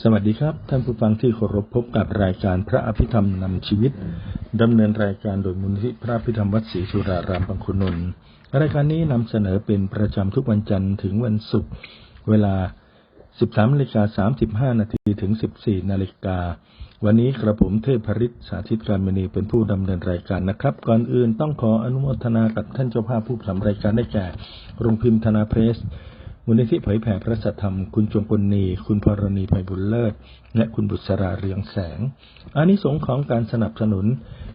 สวัสดีครับ ท่านผู้ฟังที่เคารพพบกับรายการพระอภิธรรมนำชีวิตดำเนินรายการโดยมูลนิธิพระอภิธรรมวัดศรีสุรารามบางขุนนท์รายการนี้นำเสนอเป็นประจำทุกวันจันทร์ถึงวันศุกร์เวลา 13นาฬิกา35นาทีถึง 14นาฬิกาวันนี้กระผมเทพริศสาธิตการมณีเป็นผู้ดำเนินรายการนะครับ ก่อนอื่นต้องขออนุโมทนากับท่านเจ้าภาพผู้สำรายการได้แก่โรงพิมพ์ธนาเพรส มูลนิธิเผยแผ่พระสัทธรรม คุณจงกลนี คุณพรณีไพบุญเลิศ และคุณบุษราเรืองแสงอานิสงส์ของการสนับสนุน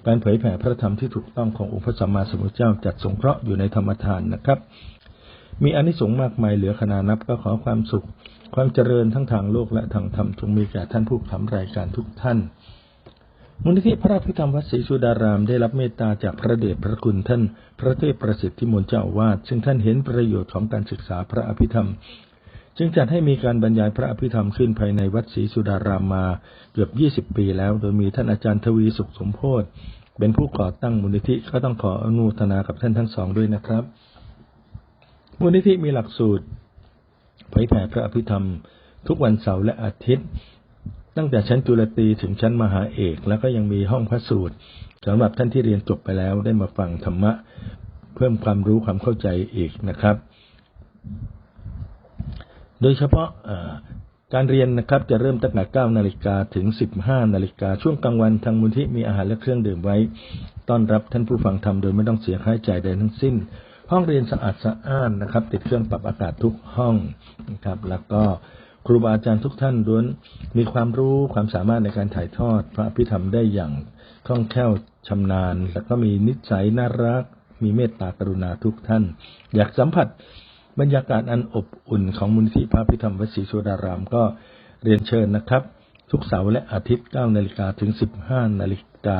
การเผยแผ่พระธรรมที่ถูกต้องขององค์พระสัมมาสัมพุทธเจ้าจัดสงเคราะห์อยู่ในธรรมทานนะครับ มีอานิสงส์มากมายเหลือขนานับก็ขอความสุข ความเจริญทั้งทางโลกและทางธรรมจงมีแก่ท่านผู้ทำรายการทุกท่าน มูลนิธิพระพิธรรมวัดศรีสุดารามได้รับเมตตาจากพระเดชพระคุณท่าน พระเทพประสิทธิมนเจ้าวาสซึ่งท่านเห็นประโยชน์ของการศึกษาพระอภิธรรม จึงจัดให้มีการบรรยายพระอภิธรรมขึ้นภายในวัดศรีสุดารามมาเกือบ 20 ปีแล้ว โดยมีท่านอาจารย์ทวีสุขสมโพธเป็นผู้ก่อตั้งมูลนิธิก็ต้องขออนุทนากับท่านทั้งสองด้วยนะครับมูลนิธิมีหลักสูตรเผยแผ่พระอภิธรรม ทุกวันเสาร์และอาทิตย์ ตั้งแต่ชั้นจุลตรีถึงชั้นมหาเอก แล้วก็ยังมีห้องพระสูตรสำหรับท่านที่เรียนจบไปแล้วได้มาฟังธรรมะ เพิ่มความรู้ความเข้าใจอีกนะครับ โดยเฉพาะการเรียนนะครับจะเริ่มตั้งแต่9นาฬิกาถึง 15นาฬิกาช่วงกลางวันทางมูลที่มีอาหารและเครื่องดื่มไว้ ต้อนรับท่านผู้ฟังธรรมโดยไม่ต้องเสียค่าใช้จ่ายใดทั้งสิ้น ห้องเรียนสะอาดสะอ้านนะครับ ติดเครื่องปรับอากาศทุกห้องนะครับ แล้วก็ ครูบาอาจารย์ทุกท่านล้วนมีความรู้ความสามารถในการถ่ายทอด พระพิธรรมได้อย่างคล่องแคล่วชำนาญ แล้วก็มีนิสัยน่ารัก มีเมตตากรุณาทุกท่าน อยากสัมผัสบรรยากาศอันอบอุ่นของมูลนิธิพระพิธรรมวัดศรีสุดารามก็เรียนเชิญนะครับ ทุกเสาร์และอาทิตย์9นาฬิกาถึง 15นาฬิกา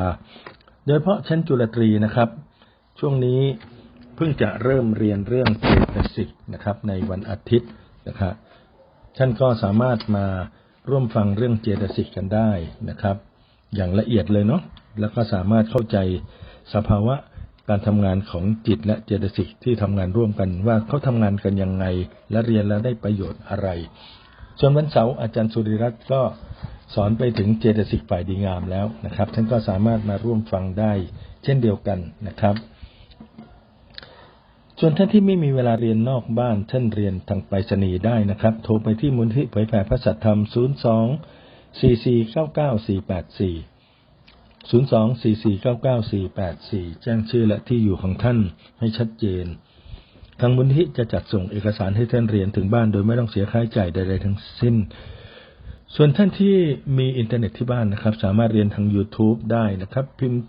โดยเฉพาะชั้นจุลตรีนะครับ ช่วงนี้เพิ่งจะเริ่มเรียนเรื่องเจตสิกนะครับ ในวันอาทิตย์นะครับ ท่านก็สามารถมาร่วมฟังเรื่องเจตสิกกันได้นะครับ อย่างละเอียดเลยเนาะแล้วก็สามารถเข้าใจสภาวะการทำงานของจิตและเจตสิกที่ทำงานร่วมกันว่าเขาทำงานกันยังไง และเรียนแล้วได้ประโยชน์อะไร ส่วนวันเสาร์อาจารย์สุริรัตน์ก็สอนไปถึงเจตสิกฝ่ายดีงามแล้วนะครับ ท่านก็สามารถมาร่วมฟังได้เช่นเดียวกันนะครับ ส่วนท่านที่ไม่มีเวลาเรียนนอกบ้านท่านเรียนทางไปรษณีย์ได้นะครับ โทรไปที่มูลที่เผยแผ่พระสัทธรรม 02 4499 484 024499484 แจ้งชื่อและที่อยู่ของท่านให้ชัดเจน ทางมูลที่จะจัดส่งเอกสารให้ท่านเรียนถึงบ้านโดยไม่ต้องเสียค่าใช้จ่ายใดๆทั้งสิ้น ส่วนท่านที่มีอินเทอร์เน็ตที่บ้านนะครับ สามารถเรียนทาง YouTube ได้นะครับ พิมพ์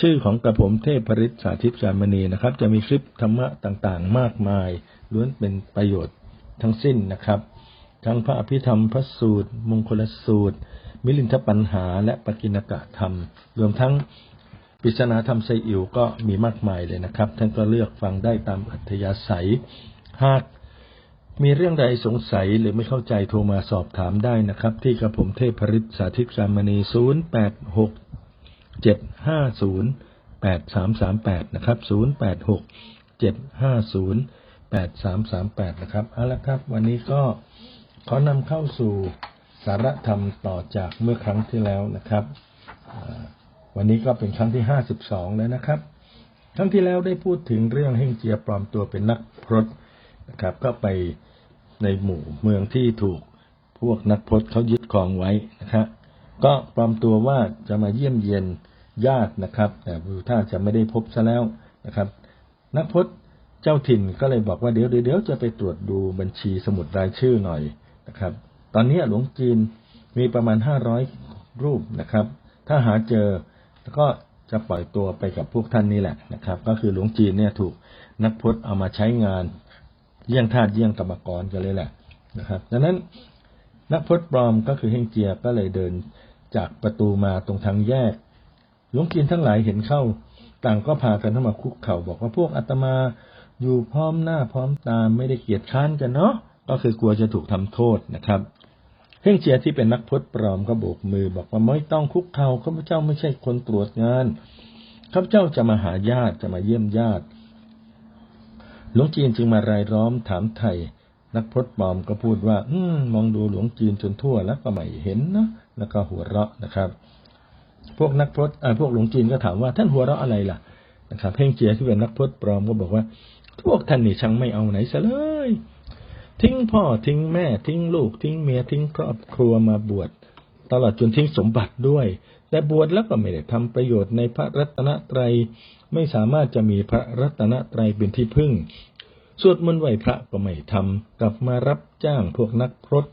ชื่อของกระผมเทพปริศสาธิตการมณีนะครับ จะมีคลิปธรรมะต่างๆ มากมายล้วนเป็นประโยชน์ทั้งสิ้นนะครับ ทั้งพระอภิธรรมพระสูตร มงคลสูตร มิลินทปัญหา และปกิณกะธรรม รวมทั้งปริศนาธรรมไซอิ๋วก็มีมากมายเลยนะครับ ท่านก็เลือกฟังได้ตามอัธยาศัย หากมีเรื่องใดสงสัยหรือไม่เข้าใจโทรมาสอบถามได้นะครับ ที่กระผมเทพปริศสาธิตการมณี 086 750 8338นะครับ086 750 8338นะครับเอาละครับ วันนี้ก็ขอนำเข้าสู่สารธรรมต่อจากเมื่อครั้งที่แล้วนะครับวันนี้ก็เป็นครั้งที่52แล้วนะครับ ครั้งที่แล้วได้พูดถึงเรื่องเฮงเจียปลอมตัวเป็นนักพรตนะครับ ก็ไปในหมู่เมืองที่ถูกพวกนักพรตเขายึดครองไว้นะครับ ก็ปลอมตัวว่าจะมาเยี่ยมเยียนญาตินะครับ แต่ดูท่าจะไม่ได้พบซะแล้วนะครับ นักพจน์เจ้าถิ่นก็เลยบอกว่าเดี๋ยวเดี๋ยวจะไปตรวจดูบัญชีสมุดรายชื่อหน่อยนะครับ ตอนนี้หลวงจีนมีประมาณห้าร้อยรูปนะครับ ถ้าหาเจอก็จะปล่อยตัวไปกับพวกท่านนี่แหละนะครับ ก็คือหลวงจีนเนี่ยถูกนักพจน์เอามาใช้งานเยี่ยงทาสเยี่ยงกรรมกรกันเลยแหละนะครับ ดังนั้นนักพจน์ปลอมก็คือเฮงเจียก็เลยเดิน จากประตูมาตรงทางแยก หลวงจีนทั้งหลายเห็นเข้า ต่างก็พากันเข้ามาคุกเข่าบอกว่าพวกอาตมาอยู่พร้อมหน้าพร้อมตาไม่ได้เกียดค้านกันเนาะก็คือกลัวจะถูกทำโทษนะครับเพ่งเจียที่เป็นนักพจน์ปลอมก็โบกมือ บอกว่าไม่ต้องคุกเข่าข้าพเจ้าไม่ใช่คนตรวจงานข้าพเจ้าจะมาหาญาติจะมาเยี่ยมญาติหลวงจีนจึงมารายล้อมถามไถ่นักพรตปลอมก็พูดว่า อืมมองดูหลวงจีนจนทั่วแล้วก็ไม่เห็นนะ แล้วก็หัวเราะนะครับ พวกนักพรตพวกหลวงจีนก็ถามว่าท่านหัวเราะอะไรล่ะนะครับเพ่งเจียที่เป็นนักพรตปลอมก็บอกว่าพวกท่านนี่ช่างไม่เอาไหนซะเลย ทิ้งพ่อทิ้งแม่ทิ้งลูก ทิ้งเมียทิ้งครอบครัวมาบวชตลอดจนทิ้งสมบัติด้วย แต่บวชแล้วก็ไม่ได้ทำประโยชน์ในพระรัตนตรัยไม่สามารถจะมีพระรัตนตรัยเป็นที่พึ่ง สวดมนต์ไหวพระก็ไม่ทำกลับมารับจ้างพวกนักพรต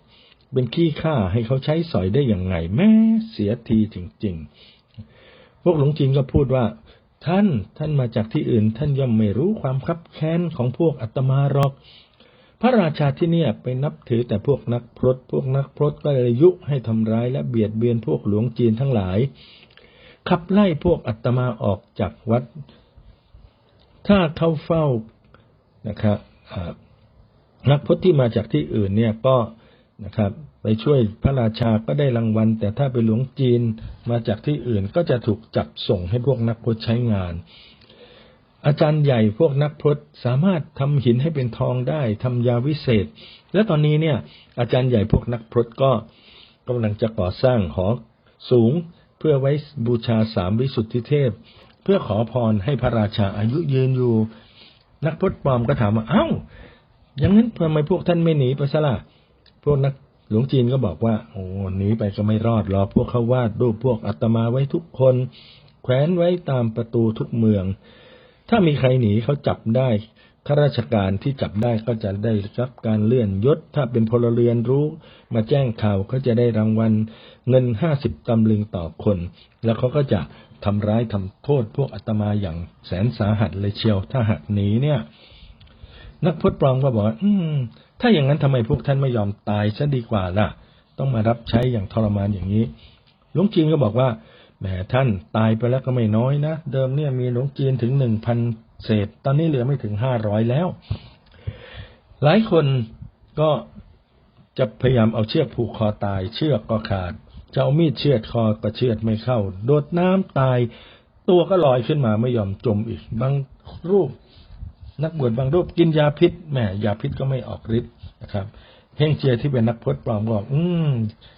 เป็นขี้ข้าให้เขาใช้สอยได้อย่างไง แม้เสียทีจริง ๆ พวกหลวงจีนก็พูดว่า ท่านท่านมาจากที่อื่น ท่านย่อมไม่รู้ความคับแค้นของพวกอัตมาหรอก พระราชาที่เนี่ยไปนับถือแต่พวกนักพรตพวกนักพรตก็เลยยุให้ทำร้ายและเบียดเบียนพวกหลวงจีนทั้งหลาย ขับไล่พวกอัตมาออกจากวัด ถ้าเข้าเฝ้านะครับนักพรตที่มาจากที่อื่นเนี่ยก็ นะครับ ไปช่วยพระราชาก็ได้รางวัล แต่ถ้าเป็นหลวงจีนมาจากที่อื่นก็จะถูกจับส่งให้พวกนักพรตใช้งาน อาจารย์ใหญ่พวกนักพรตสามารถทำหินให้เป็นทองได้ทำยาวิเศษ และตอนนี้เนี่ย อาจารย์ใหญ่พวกนักพรตก็กำลังจะก่อสร้างหอสูงเพื่อไว้บูชาสามวิสุทธิเทพ เพื่อขอพรให้พระราชาอายุยืนอยู่ นักพรตปลอมก็ถามว่าเอ้าอย่างนั้นทำไมพวกท่านไม่หนีไปซะล่ะ พวกนักหลวงจีนก็บอกว่า โอ้หนีไปก็ไม่รอดหรอกพวกเขาวาดรูปพวกอาตมาไว้ทุกคน แขวนไว้ตามประตูทุกเมือง ถ้ามีใครหนีเขาจับได้ข้าราชการที่จับได้ก็จะได้รับการเลื่อนยศ ถ้าเป็นพลเรือนรู้ มาแจ้งข่าวเขาจะได้รางวัลเงินห้าสิบตำลึงต่อคน แล้วเขาก็จะทำร้ายทำโทษพวกอาตมาอย่างแสนสาหัสเลยเชียวถ้าหากหนีเนี่ย นักพจน์ปลอมก็บอกว่าอืม ถ้าอย่างนั้นทำไมพวกท่านไม่ยอมตายซะดีกว่าล่ะ ต้องมารับใช้อย่างทรมานอย่างนี้ หลวงจีนก็บอกว่าแหมท่านตายไปแล้วก็ไม่น้อยนะ เดิมเนี่ยมีหลวงจีนถึงหนึ่งพันเศษ ตอนนี้เหลือไม่ถึงห้าร้อยแล้ว หลายคนก็จะพยายามเอาเชือกผูกคอตาย เชือกก็ขาด จะเอามีดเชือดคอก็เชือดไม่เข้า โดดน้ำตาย ตัวก็ลอยขึ้นมาไม่ยอมจมอีก บางรูป นักบวชบางรูปกินยาพิษแหมยาพิษก็ไม่ออกฤทธิ์นะครับเฮงเจียที่เป็นนักพจน์ปลอมบอก อืม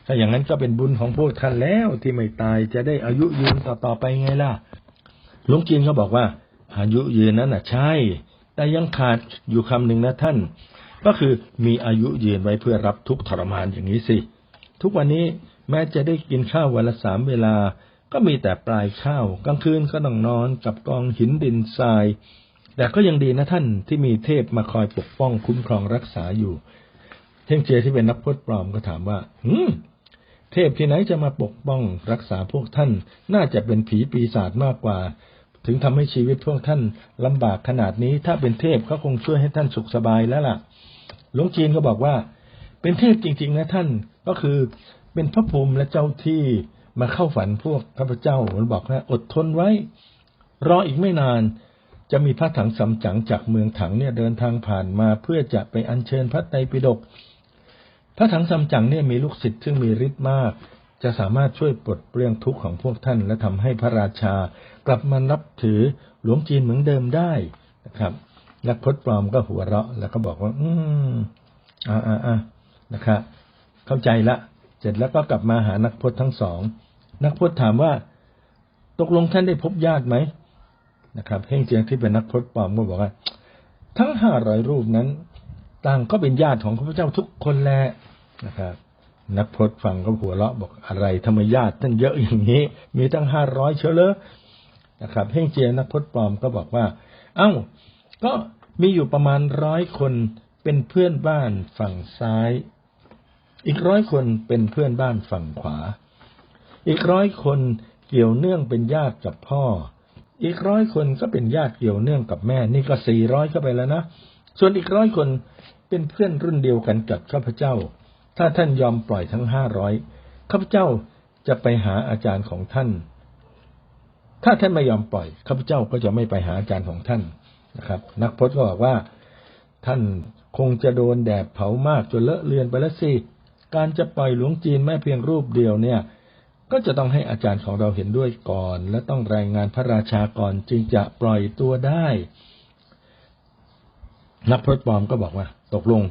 ถ้าอย่างนั้นก็เป็นบุญของพวกท่านแล้วที่ไม่ตายจะได้อายุยืนต่อไปไงล่ะหลวงจีนก็บอกว่า อายุยืนนั้นน่ะใช่ แต่ยังขาดอยู่คำหนึ่งนะท่าน ก็คือมีอายุยืนไว้เพื่อรับทุกทรมานอย่างนี้สิ ทุกวันนี้แม้จะได้กินข้าววันละสามเวลา ก็มีแต่ปลายข้าว กลางคืนก็ต้องนอนกับกองหินดินทราย แต่ก็ยังดีนะท่านที่มีเทพมาคอยปกป้องคุ้มครองรักษาอยู่ เท่งเจยที่เป็นนักพจน์ปลอมก็ถามว่า หืมเทพที่ไหนจะมาปกป้องรักษาพวกท่าน น่าจะเป็นผีปีศาจมากกว่า ถึงทำให้ชีวิตพวกท่านลำบากขนาดนี้ ถ้าเป็นเทพเขาคงช่วยให้ท่านสุขสบายแล้วล่ะ หลวงจีนก็บอกว่า เป็นเทพจริง ๆ นะท่าน ก็คือเป็นพระภูมิและเจ้าที่มาเข้าฝันพวกข้าพเจ้ามันบอกนะอดทนไว้ รออีกไม่นาน จะมีพระถังสำจังจากเมืองถังเนี่ยเดินทางผ่านมาเพื่อจะไปอัญเชิญพระไตรปิฎกพระถังสำจังเนี่ยมีลูกศิษย์ซึ่งมีฤทธิ์มาก จะสามารถช่วยปลดเปลื้องทุกข์ของพวกท่าน และทำให้พระราชา กลับมานับถือหลวงจีนเหมือนเดิมได้นะครับนักพจน์ปลอมก็หัวเราะ แล้วก็บอกว่า อืมอ่าอ่าอ่านะครับเข้าใจละ เสร็จแล้วก็กลับมาหานักพจน์ทั้งสอง นักพจน์ถามว่า ตกลงท่านได้พบญาติไหม นะครับเฮงเจียงที่เป็นนักพจน์ปลอมก็บอกว่า ทั้งห้าร้อยรูปนั้น ต่างก็เป็นญาติของข้าพเจ้าทุกคนแหละนะครับนักพจน์ฟังก็หัวเราะบอกอะไรทำไมญาติท่านเยอะอย่างนี้ มีตั้งห้าร้อยเชียวเลยนะครับเฮงเจียนักพจน์ปลอมก็บอกว่า เอ้า ก็มีอยู่ประมาณร้อยคนเป็นเพื่อนบ้านฝั่งซ้าย อีกร้อยคนเป็นเพื่อนบ้านฝั่งขวา อีกร้อยคนเกี่ยวเนื่องเป็นญาติกับพ่อ อีกร้อยคนก็เป็นญาติเกี่ยวเนื่องกับแม่ นี่ก็สี่ร้อยเข้าไปแล้วนะ ส่วนอีกร้อยคนเป็นเพื่อนรุ่นเดียวกันกับข้าพเจ้า ถ้าท่านยอมปล่อยทั้งห้าร้อยข้าพเจ้าจะไปหาอาจารย์ของท่าน ถ้าท่านไม่ยอมปล่อยข้าพเจ้าก็จะไม่ไปหาอาจารย์ของท่านนะครับ นักพจน์ก็บอกว่า ท่านคงจะโดนแดดเผามากจนเลอะเลือนไปแล้วสิการจะปล่อยหลวงจีนแม้เพียงรูปเดียวเนี่ย ก็จะต้องให้อาจารย์ของเราเห็นด้วยก่อน และต้องรายงานพระราชาก่อนจึงจะปล่อยตัวได้ นักพรตปลอมก็บอกว่า ตกลง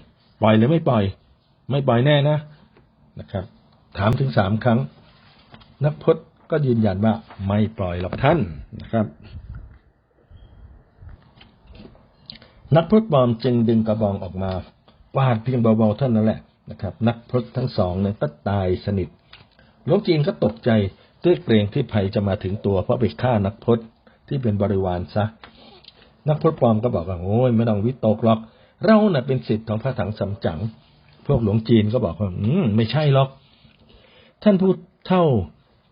ปล่อยหรือไม่ปล่อย ไม่ปล่อยแน่นะนะครับ ถามถึงสามครั้ง นักพจน์ก็ยืนยันว่าไม่ปล่อยหรอกท่านนะครับ นักพรตปลอมจึงดึงกระบองออกมาวาดเพียงเบาๆเท่านั้นแหละนะครับ นักพรตทั้งสองเนั้นก็ตายสนิท หลวงจีนก็ตกใจด้วยเกรงที่ภัยจะมาถึงตัว เพราะไปฆ่านักพรตที่เป็นบริวารซะ นักพรตปลอมก็บอกว่าโอ้ยไม่ต้องวิตกหรอก เราเน่ะเป็นสิทธิ์ของพระถังสำจั๋งพวกหลวงจีนก็บอกว่า อืมไม่ใช่หรอก ท่านพูดเท่า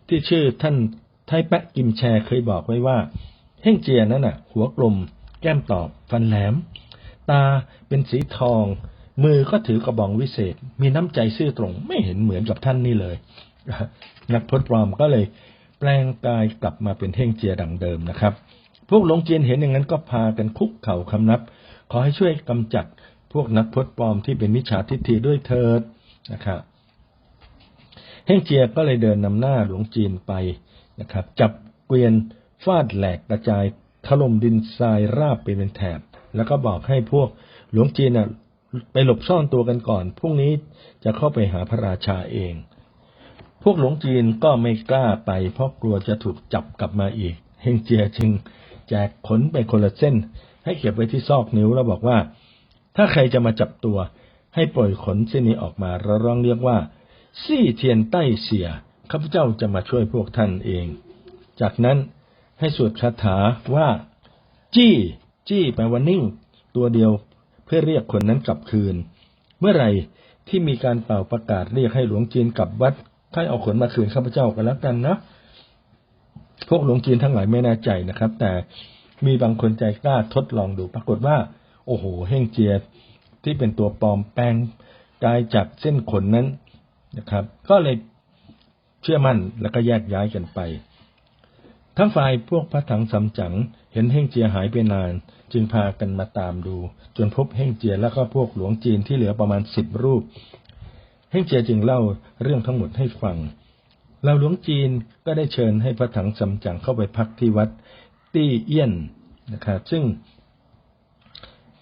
ที่ชื่อท่านไทแปะกิมแชเคยบอกไว้ว่าเฮ่งเจียนั่นน่ะ หัวกลม แก้มตอบ ฟันแหลม ตาเป็นสีทอง มือก็ถือกระบองวิเศษ มีน้ำใจซื่อตรง ไม่เห็นเหมือนกับท่านนี่เลย นักพจน์ปลอมก็เลยแปลงกายกลับมาเป็นเฮ่งเจียดังเดิมนะครับ พวกหลงเจียนเห็นอย่างนั้นก็พากันคุกเข่าคำนับ ขอให้ช่วยกำจัดพวกนักพจน์ปลอมที่เป็นมิจฉาทิฏฐิด้วยเถิดนะครับเฮ่งเจียก็เลยเดินนำหน้าหลวงจีนไปนะครับ จับเกวียนฟาดแหลกกระจายถล่มดินทรายราบไปเป็นแถบ แล้วก็บอกให้พวกหลวงจีนน่ะไปหลบซ่อนตัวกันก่อนพรุ่งนี้จะเข้าไปหาพระราชาเอง พวกหลงจีนก็ไม่กล้าไป เพราะกลัวจะถูกจับกลับมาอีก เฮงเจียจึงแจกขนไปคนละเส้น ให้เก็บไว้ที่ซอกนิ้วแล้วบอกว่า ถ้าใครจะมาจับตัว ให้ปล่อยขนเส้นนี้ออกมาแล้วร้องเรียกว่าซี่เทียนใต้เสียข้าพเจ้าจะมาช่วยพวกท่านเอง จากนั้นให้สวดคาถาว่า จี้ จี้แปลว่านิ่ง ตัวเดียวเพื่อเรียกคนนั้นกลับคืน เมื่อไหร่ที่มีการเป่าประกาศเรียกให้หลวงจีนกลับวัด ให้เอาขนมาคืนข้าพเจ้ากันแล้วกันนะพวกหลวงจีนทั้งหลายไม่แน่ใจนะครับ แต่มีบางคนใจกล้าทดลองดู ปรากฏว่า โอ้โหเฮงเจียที่เป็นตัวปลอมแปลงกายจากเส้นขนนั้นนะครับ ก็เลยเชื่อมั่นแล้วก็แยกย้ายกันไป ทั้งฝ่ายพวกพระถังสำจั๋งเห็นเฮ่งเจียหายไปนาน จึงพากันมาตามดู จนพบเฮ่งเจียแล้วก็พวกหลวงจีนที่เหลือประมาณสิบรูป เฮ่งเจียจึงเล่าเรื่องทั้งหมดให้ฟังเราหลวงจีนก็ได้เชิญให้พระถังสำจังเข้าไปพักที่วัดตี้เอี้ยนนะครับซึ่ง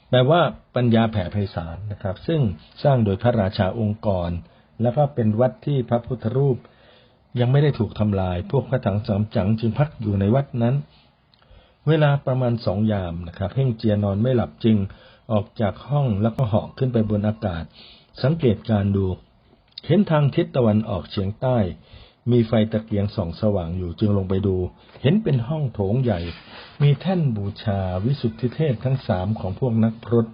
แปลว่าปัญญาแผ่ไพศาลนะครับ ซึ่งสร้างโดยพระราชาองค์กร แล้วก็เป็นวัดที่พระพุทธรูป ยังไม่ได้ถูกทำลาย พวกพระถังสามจั๋งจึงพักอยู่ในวัดนั้น เวลาประมาณสองยามนะครับเพ่งเจียนอนไม่หลับจึงออกจากห้องแล้วก็เหาะขึ้นไปบนอากาศ สังเกตการดู เห็นทางทิศตะวันออกเฉียงใต้ มีไฟตะเกียงส่องสว่างอยู่จึงลงไปดู เห็นเป็นห้องโถงใหญ่ มีแท่นบูชาวิสุทธิเทพทั้งสามของพวกนักพรต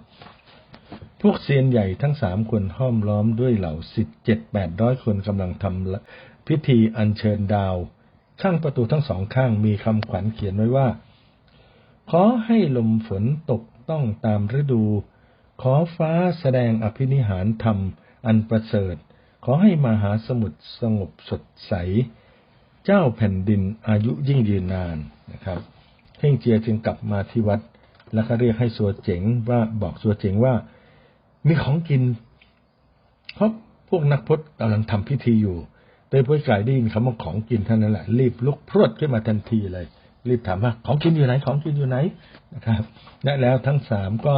พวกเซียนใหญ่ทั้งสามคนห้อมล้อมด้วยเหล่าสิทธิ์เจ็ดแปดร้อยคนกำลังทำพิธีอัญเชิญดาว ข้างประตูทั้งสองข้างมีคำขวัญเขียนไว้ว่า ขอให้ลมฝนตกต้องตามฤดู ขอฟ้าแสดงอภินิหารธรรมอันประเสริฐ ขอให้มหาสมุทรสงบสดใส เจ้าแผ่นดินอายุยิ่งยืนนานนะครับเท่งเจียจึงกลับมาที่วัด แล้วก็เรียกให้สัวเจ๋งว่าบอกสัวเจ๋งว่า มีของกินเพราะพวกนักพจน์กำลังทำพิธีอยู่เต้ยพ้วยไก่ได้ยินคำว่าของกินเท่านั้นแหละรีบลุกพรวดขึ้นมาทันทีเลย รีบถามว่าของกินอยู่ไหนของกินอยู่ไหนนะครับและแล้วทั้งสามก็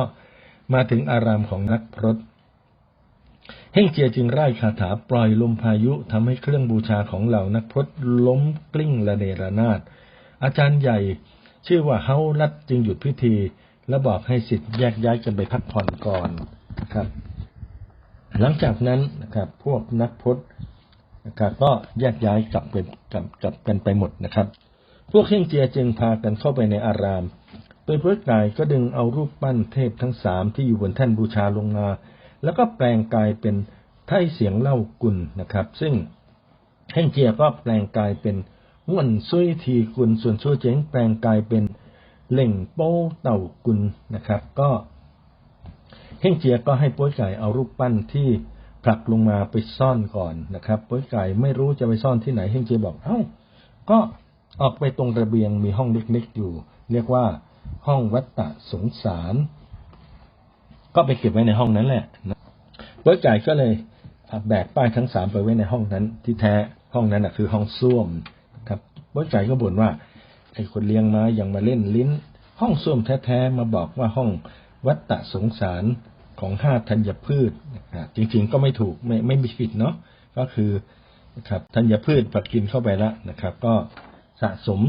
มาถึงอารามของนักพรต เฮ่งเจียจึงไล่คาถาปล่อยลมพายุทำให้เครื่องบูชาของเหล่านักพรตล้มกลิ้งระเนระนาด อาจารย์ใหญ่ ชื่อว่าเฮาลัดจึงหยุดพิธี และบอกให้สิทธิ์แยกย้ายกันไปพักผ่อนก่อนครับ หลังจากนั้นนะครับพวกนักพจน์นะครับก็แยกย้ายกลับไปกลับกลับกันไปหมดนะครับ พวกเฮ่งเจียจึงพากันเข้าไปในอารามโดยพระกายก็ดึงเอารูปปั้นเทพทั้งสามที่อยู่บนแท่นบูชาลงมา แล้วก็แปลงกายเป็นไท่เสียงเล่ากุลนะครับ ซึ่งเฮ่งเจียก็แปลงกายเป็นง่วนซุยทีกุลส่วนชั่เจ๋งแปลงกายเป็นเล่งโป้เต่ากุลนะครับ ก็เฮ่งเจียก็ให้ป้วยไก่เอารูปปั้นที่ผลักลงมาไปซ่อนก่อนนะครับป้วยไก่ไม่รู้จะไปซ่อนที่ไหนเฮ่งเจียบอกเอ้าก็ออกไปตรงระเบียงมีห้องเล็กๆอยู่ เรียกว่าห้องวัตตะสงสาร ก็ไปเก็บไว้ในห้องนั้นแหละ ป้วยไก่ก็เลยแบกป้ายทั้งสามไปไว้ในห้องนั้น ที่แท้ห้องนั้นนะคือห้องส้วมครับป้วยไก่ก็บ่นว่าไอ้คนเลี้ยงม้ายังมาเล่นลิ้น ห้องส้วมแท้ๆมาบอกว่าห้องวัตตะสงสารของห้าธัญพืชนะครับจริงๆก็ไม่ถูกไม่ไม่มีผิดเนาะก็คือครับธัญพืชพอกินเข้าไปแล้วนะครับ ก็สะสม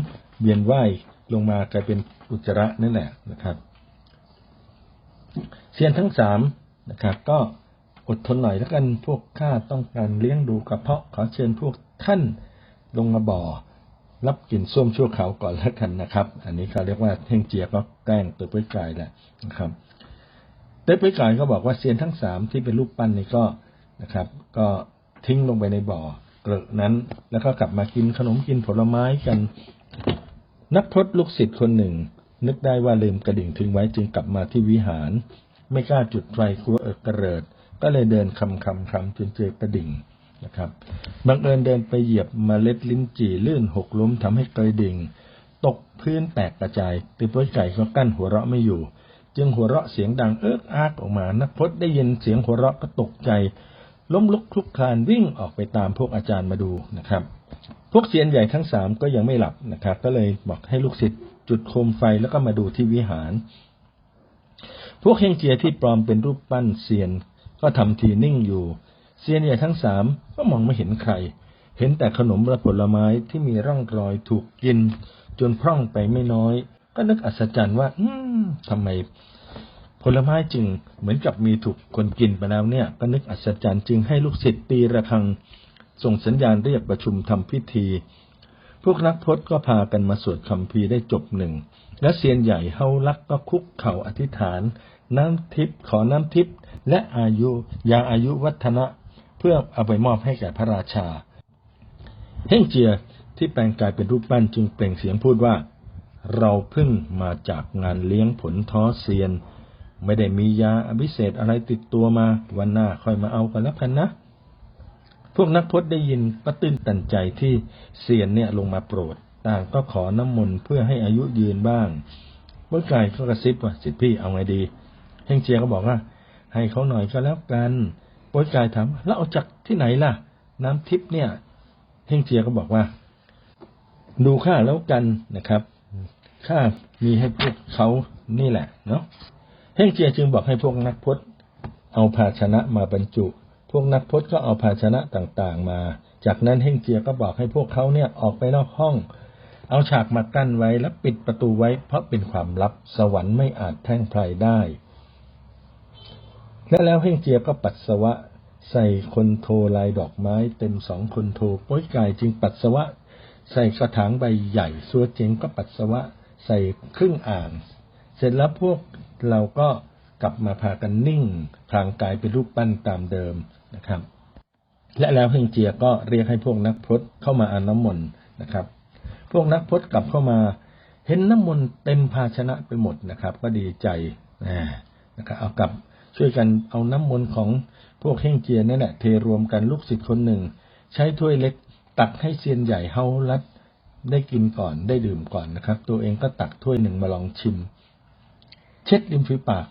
เวียนว่ายลงมากลายเป็นอุจจาระนั่นแหละนะครับ เซียนทั้งสามนะครับ ก็ อดทนหน่อยแล้วกันพวกข้าต้องการเลี้ยงดูกระเพาะขอเชิญพวกท่านลงมาบ่อ รับกลิ่นส้วมชั่วเขาวก่อนแล้วกันนะครับ อันนี้เขาเรียกว่าเท่งเจียก็แกล้งตัวป้ยกายแหละนะครับเต้ป้ยกายก็บอกว่าเซียนทั้งสามที่เป็นรูปปั้นนี่ก็นะครับ ก็ทิ้งลงไปในบ่อเกลอะนั้น แล้วก็กลับมากินขนมกินผลไม้กัน นักพรตลูกศิษย์คนหนึ่ง นึกได้ว่าลืมกระดิ่งทิ้งไว้จึงกลับมาที่วิหาร ไม่กล้าจุดไฟกลัวเอิกกระเริด ก็เลยเดินคำคำคำจนเจอกระดิ่งนะครับบังเอิญเดินไปเหยียบมเมล็ดลิ้นจี่ลื่นหกล้มทำให้กระดิ่ง ตกพื้นแตกกระจายตีโป้ยไก่ก็กั้นหัวเราะไม่อยู่ จึงหัวเราะเสียงดังเอิกอากออกมานักพรตได้ยินเสียงหัวเราะก็ตกใจ ล้มลุกคลุกคลานวิ่งออกไปตามพวกอาจารย์มาดูนะครับ พวกเซียนใหญ่ทั้งสามก็ยังไม่หลับนะครับ ก็เลยบอกให้ลูกศิษย์จุดโคมไฟแล้วก็มาดูที่วิหาร พวกเฮงเจียที่ปลอมเป็นรูปปั้นเซียน ก็ทำทีนิ่งอยู่ เซียนใหญ่ทั้งสามก็มองไม่เห็นใคร เห็นแต่ขนมและผลไม้ที่มีร่องรอยถูกกิน จนพร่องไปไม่น้อย ก็นึกอัศจรรย์ว่า อืมทำไม ผลไม้จึงเหมือนกับมีถูกคนกินไปแล้วเนี่ย ก็นึกอัศจรรย์จึงให้ลูกศิษย์ตีระฆัง ส่งสัญญาณเรียกประชุมทำพิธี พวกนักพจน์ก็พากันมาสวดคำพีได้จบหนึ่ง และเซียนใหญ่เฮาลักก็คุกเข่าอธิษฐาน น้ำทิพย์ขอน้ำทิพย์และอายุยาอายุวัฒนะ เพื่อเอาไปมอบให้แก่พระราชา เฮ่งเจียที่แปลงกายเป็นรูปปั้นจึงเปล่งเสียงพูดว่า เราเพิ่งมาจากงานเลี้ยงผลท้อเซียน ไม่ได้มียาอภิเศษอะไรติดตัวมาวันหน้าค่อยมาเอากันแล้วกันนะพวกนักพจน์ได้ยินก็ตื้นตันใจที่เซียนเนี่ยลงมาโปรด ต่างก็ขอน้ำมนต์เพื่อให้อายุยืนบ้าง เมื่อไก่ก็กระซิบว่าสิทธิพี่เอาไงดีเฮงเจียก็บอกว่า ให้เขาหน่อยก็แล้วกันโป้ยกายถามแล้วเอาจากที่ไหนล่ะ น้ำทิพย์เนี่ยเฮงเจียก็บอกว่า ดูข้าแล้วกันนะครับข้ามีให้พวกเขานี่แหละเนาะเฮงเจียจึงบอกให้พวกนักพจน์เอาภาชนะมาบรรจุ พวกนักพจน์ก็เอาภาชนะต่างๆมา จากนั้นเฮงเจียก็บอกให้พวกเขาเนี่ยออกไปนอกห้อง เอาฉากมากั้นไว้และปิดประตูไว้เพราะเป็นความลับสวรรค์ไม่อาจแท่งไพลายได้ และแล้วเฮงเจียก็ปัสสาวะ ใส่คนโทลายดอกไม้ เต็มสองคนโทป้ยกายจึงปัสสาวะ ใส่กระถางใบใหญ่ซัวเจงก็ปัสสาวะ ใส่ครึ่งอ่าง เสร็จแล้วพวกเราก็กลับมาพากันนิ่งพลางกายเป็นรูปปั้นตามเดิมนะครับ และแล้วเฮงเจียก็เรียกให้พวกนักพรตเข้ามาอาน้ำมนต์นะครับ พวกนักพรตกลับเข้ามา เห็นน้ำมนต์เต็มภาชนะไปหมดนะครับ ก็ดีใจนะครับเอากลับช่วยกันเอาน้ำมนต์ของพวกเฮงเจียนั่นแหละเทรวมกันลูกศิษย์คนหนึ่ง ใช้ถ้วยเล็กตักให้เซียนใหญ่เฮาลัดได้กินก่อนได้ดื่มก่อนนะครับ ตัวเองก็ตักถ้วยหนึ่งมาลองชิม เช็ดริมฝีปาก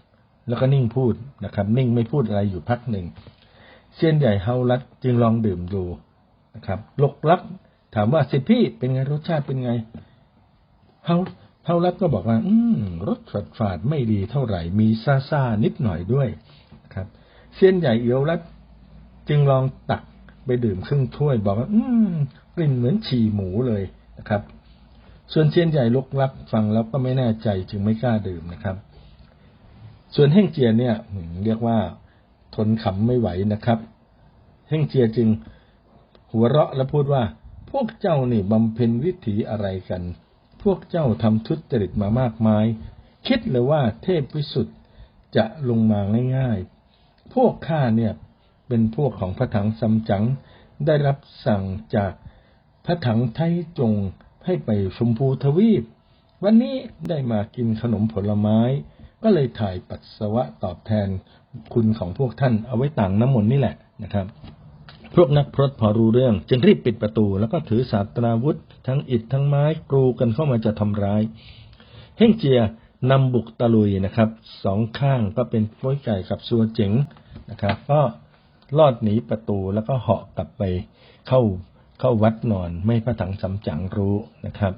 แล้วก็นิ่งพูดนะครับ นิ่งไม่พูดอะไรอยู่พักหนึ่งเซียนใหญ่เฮาลัดจึงลองดื่มดูนะครับลกลัก ถามว่าสิพี่เป็นไงรสชาติเป็นไงเฮาเฮาลัดก็บอกว่า อืมรสฝาดฝาดไม่ดีเท่าไหร่ มีซาซ่านิดหน่อยด้วยครับเซียนใหญ่เอียวลัดจึงลองตักไปดื่มครึ่งถ้วย บอกว่า อืมกลิ่นเหมือนฉี่หมูเลยนะครับ ส่วนเซียนใหญ่ลกลักฟังแล้วก็ไม่แน่ใจจึงไม่กล้าดื่มนะครับ ส่วนเฮ่งเจียเนี่ยเรียกว่าทนขำไม่ไหวนะครับ เฮ่งเจียจึงหัวเราะและพูดว่า พวกเจ้านี่บำเพ็ญวิถีอะไรกัน พวกเจ้าทำทุจริตมามากมาย คิดเลยว่าเทพวิสุทธ์จะลงมาง่ายๆ พวกข้าเนี่ยเป็นพวกของพระถังซัมจั๋งได้รับสั่งจากพระถังไทจงให้ไปชมพูทวีป วันนี้ได้มากินขนมผลไม้ ก็เลยถ่ายปัสสาวะตอบแทนคุณของพวกท่านเอาไว้ต่างน้ำมนต์นี่แหละนะครับ พวกนักพรตพอรู้เรื่อง จึงรีบปิดประตู แล้วก็ถือสาตราวุธ ทั้งอิฐทั้งไม้กรูกันเข้ามาจะทำร้าย เฮ่งเจียนำบุกตะลุยนะครับสองข้างก็เป็นโป้ยไก่กับซัวเจ๋งนะครับ ก็ลอดหนีประตูแล้วก็เหาะกลับไปเข้าเข้าวัดนอนไม่พระถังสำจังรู้นะครับ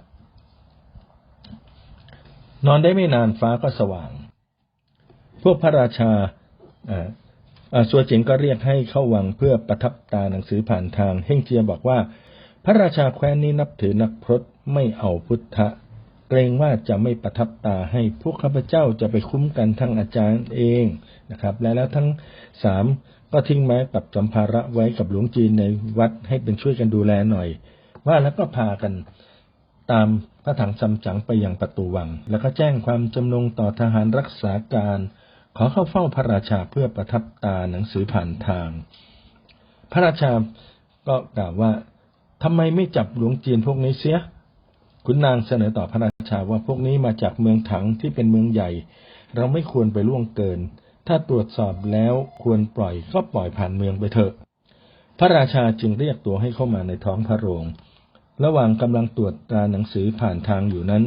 นอนได้ไม่นานฟ้าก็สว่าง พวกพระราชา สัวเจ๋งก็เรียกให้เข้าวังเพื่อประทับตาหนังสือผ่านทาง เฮ่งเจียบอกว่า พระราชาแคว้นนี้นับถือนักพรตไม่เอาพุทธะ เกรงว่าจะไม่ประทับตาให้พวกข้าพเจ้าจะไปคุ้มกันทั้งอาจารย์เองนะครับ และแล้วทั้งสามก็ทิ้งไม้กับสัมภาระไว้กับหลวงจีนในวัดให้เป็นช่วยกันดูแลหน่อย ว่าแล้วก็พากันตามพระถังซัมจั๋งไปยังประตูวัง แล้วก็แจ้งความจำนงต่อทหารรักษาการ ขอเข้าเฝ้าพระราชาเพื่อประทับตาหนังสือผ่านทาง พระราชาก็กล่าวว่าทำไมไม่จับหลวงจีนพวกนี้เสียขุนนางเสนอต่อพระราชาว่าพวกนี้มาจากเมืองถังที่เป็นเมืองใหญ่ เราไม่ควรไปล่วงเกิน ถ้าตรวจสอบแล้วควรปล่อยก็ปล่อยผ่านเมืองไปเถอะ พระราชาจึงเรียกตัวให้เข้ามาในท้องพระโรง ระหว่างกำลังตรวจตราหนังสือผ่านทางอยู่นั้น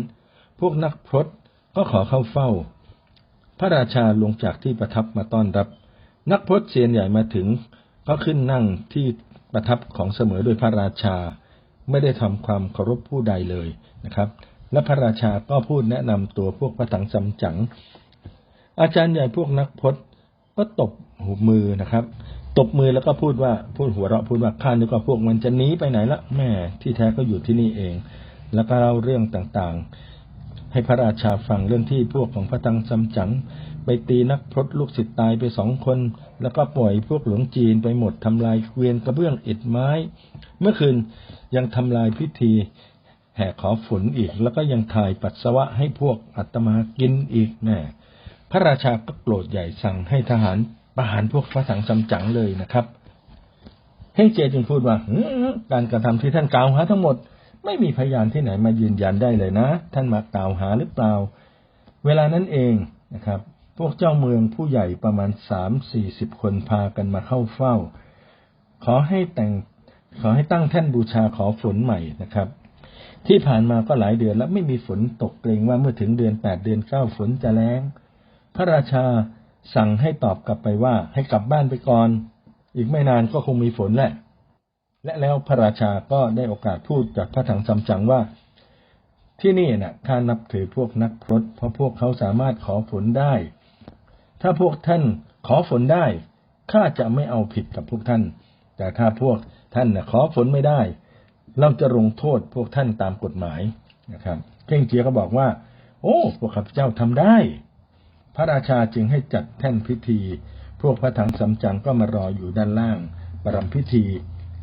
พวกนักพรตก็ขอเข้าเฝ้า พระราชาลงจากที่ประทับมาต้อนรับ นักพรตเซียนใหญ่มาถึงก็ขึ้นนั่งที่ประทับของเสมอโดยพระราชา ไม่ได้ทำความเคารพผู้ใดเลยนะครับ และพระราชาก็พูดแนะนำตัวพวกพระถังซัมจั๋งอาจารย์ใหญ่พวกนักพจน์ก็ตบหูมือนะครับ ตบมือแล้วก็พูดว่าพูดหัวเราะพูดว่าข้านึกว่าพวกมันจะหนีไปไหนละแม่ที่แท้ก็อยู่ที่นี่เอง แล้วก็เล่าเรื่องต่างๆ ให้พระราชาฟังเรื่องที่พวกของพระตังซัมจั๋งไปตีนักพรตลูกศิษย์ตายไปสองคน แล้วก็ปล่อยพวกหลวงจีนไปหมดทำลายเกวียนกระเบื้องอิฐไม้ เมื่อคืนยังทำลายพิธีแห่ขอฝนอีก แล้วก็ยังถ่ายปัสสาวะให้พวกอัตมากินอีกแน่พระราชาก็โกรธใหญ่สั่งให้ทหารประหารพวกพระสังซัมจั๋งเลยนะครับเฮงเจจึงพูดว่าการกระทำที่ท่านกล่าวหาทั้งหมด ไม่มีพยานที่ไหนมายืนยันได้เลยนะ ท่านมากล่าวหาหรือเปล่า เวลานั้นเองนะครับ พวกเจ้าเมืองผู้ใหญ่ประมาณสามสี่สิบคนพากันมาเข้าเฝ้า ขอให้แต่งขอให้ตั้งแท่นบูชาขอฝนใหม่นะครับ ที่ผ่านมาก็หลายเดือนแล้วไม่มีฝนตกเกรงว่าเมื่อถึงเดือนแปดเดือนเก้าฝนจะแล้งพระราชาสั่งให้ตอบกลับไปว่าให้กลับบ้านไปก่อน อีกไม่นานก็คงมีฝนแหละ และแล้วพระราชาก็ได้โอกาสพูดกับพระถังซัมจั๋งว่า ที่นี่น่ะข้านับถือพวกนักพรตเพราะพวกเขาสามารถขอฝนได้ ถ้าพวกท่านขอฝนได้ข้าจะไม่เอาผิดกับพวกท่าน แต่ถ้าพวกท่านน่ะขอฝนไม่ได้ เราจะลงโทษพวกท่านตามกฎหมายนะครับเข่งเจียก็บอกว่า โอ้พวกข้าพเจ้าทำได้ พระราชาจึงให้จัดแท่นพิธี พวกพระถังสำจังก็มารออยู่ด้านล่าง ประรำพิธี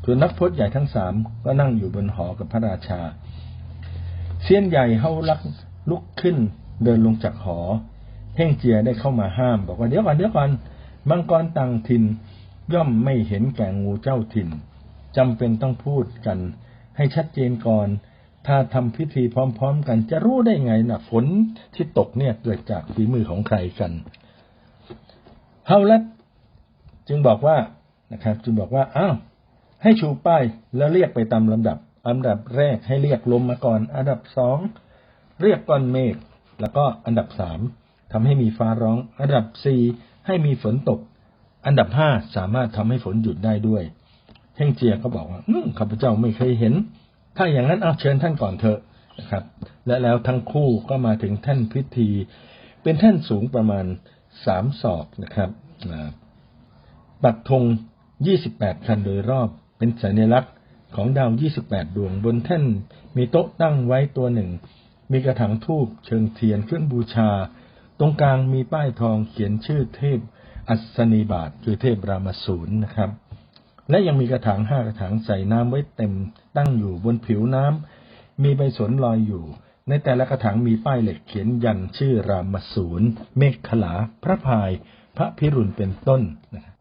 ส่วนนักพจน์ใหญ่ทั้งสามก็นั่งอยู่บนหอกับพระราชาเซียนใหญ่เฮาลักลุกขึ้นเดินลงจากหอ เฮ่งเจียได้เข้ามาห้าม บอกว่าเดี๋ยวก่อนเดี๋ยวก่อนมังกรต่างถิ่นย่อมไม่เห็นแก่งูเจ้าถิ่นจำเป็นต้องพูดกัน ให้ชัดเจนก่อน ถ้าทำพิธีพร้อม ๆ กันจะรู้ได้ไงน่ะ ฝนที่ตกเนี่ยเกิดจากฝีมือของใครกันเฮาลัดจึงบอกว่านะครับ จึงบอกว่าอ้าว ให้ชูป้ายแล้วเรียกไปตามลำดับ อันดับแรกให้เรียกลมมาก่อน อันดับสองเรียกก้อนเมฆ แล้วก็อันดับสามทำให้มีฟ้าร้อง อันดับสี่ให้มีฝนตก อันดับห้าสามารถทำให้ฝนหยุดได้ด้วยเฮงเจียก็บอกว่าข้าพเจ้าไม่เคยเห็น ถ้าอย่างนั้นเอาเชิญท่านก่อนเถอะนะครับ และแล้วทั้งคู่ก็มาถึงแท่นพิธี เป็นแท่นสูงประมาณสามศอกนะครับปักธง28คันโดยรอบ เป็นสัญลักษณ์ของดาว 28 ดวงบนแท่น มีโต๊ะตั้งไว้ตัวหนึ่ง มีกระถางทูบเชิงเทียนเครื่องบูชา ตรงกลางมีป้ายทองเขียนชื่อเทพอัศนีบาทคือเทพรามสูรนะครับ และยังมีกระถางห้ากระถางใส่น้ำไว้เต็มตั้งอยู่บนผิวน้ำ มีใบสนลอยอยู่ ในแต่ละกระถางมีป้ายเหล็กเขียนยันชื่อรามสูรเมฆขลา พระพาย พระพิรุณเป็นต้นนะครับ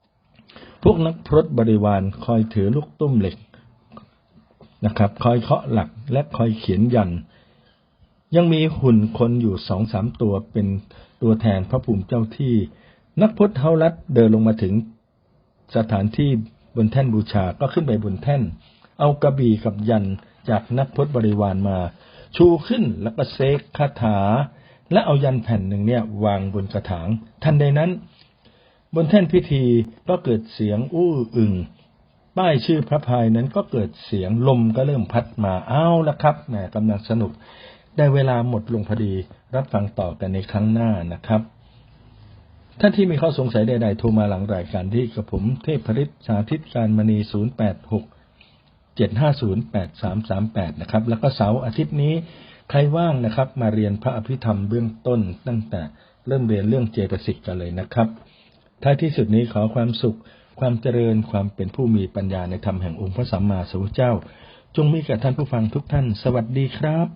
พวกนักพรตบริวารคอยถือลูกตุ้มเหล็กนะครับ คอยเคาะหลักและคอยเขียนยัน ยังมีหุ่นคนอยู่สองสามตัวเป็นตัวแทนพระภูมิเจ้าที่ นักพรตเฮาลัดเดินลงมาถึงสถานที่บนแท่นบูชาก็ขึ้นไปบนแท่น เอากระบี่กับยันจากนักพรตบริวารมา ชูขึ้นแล้วก็เซกคาถา และเอายันแผ่นหนึ่งเนี่ยวางบนกระถาง ทันใดนั้น บนแท่นพิธีก็เกิดเสียงอู้อึงป้ายชื่อพระพายนั้นก็เกิดเสียงลมก็เริ่มพัดมาเอาละครับแหมกำลังสนุก ได้เวลาหมดลงพอดีรับฟังต่อกันในครั้งหน้านะครับท่านที่มีข้อสงสัยใดๆโทรมาหลังรายการที่กับผมเทพพริษชาทิตการมณี 086 7508338 นะครับ แล้วก็เสาร์อาทิตย์นี้ใครว่างนะครับ มาเรียนพระอภิธรรมเบื้องต้นตั้งแต่เริ่มเรียนเรื่องเจตสิกกันเลยนะครับ ท้ายที่สุดนี้ขอความสุข ความเจริญความเป็นผู้มีปัญญาในธรรมแห่งองค์พระสัมมาสัมพุทธเจ้า จงมีแก่ท่านผู้ฟังทุกท่าน สวัสดีครับ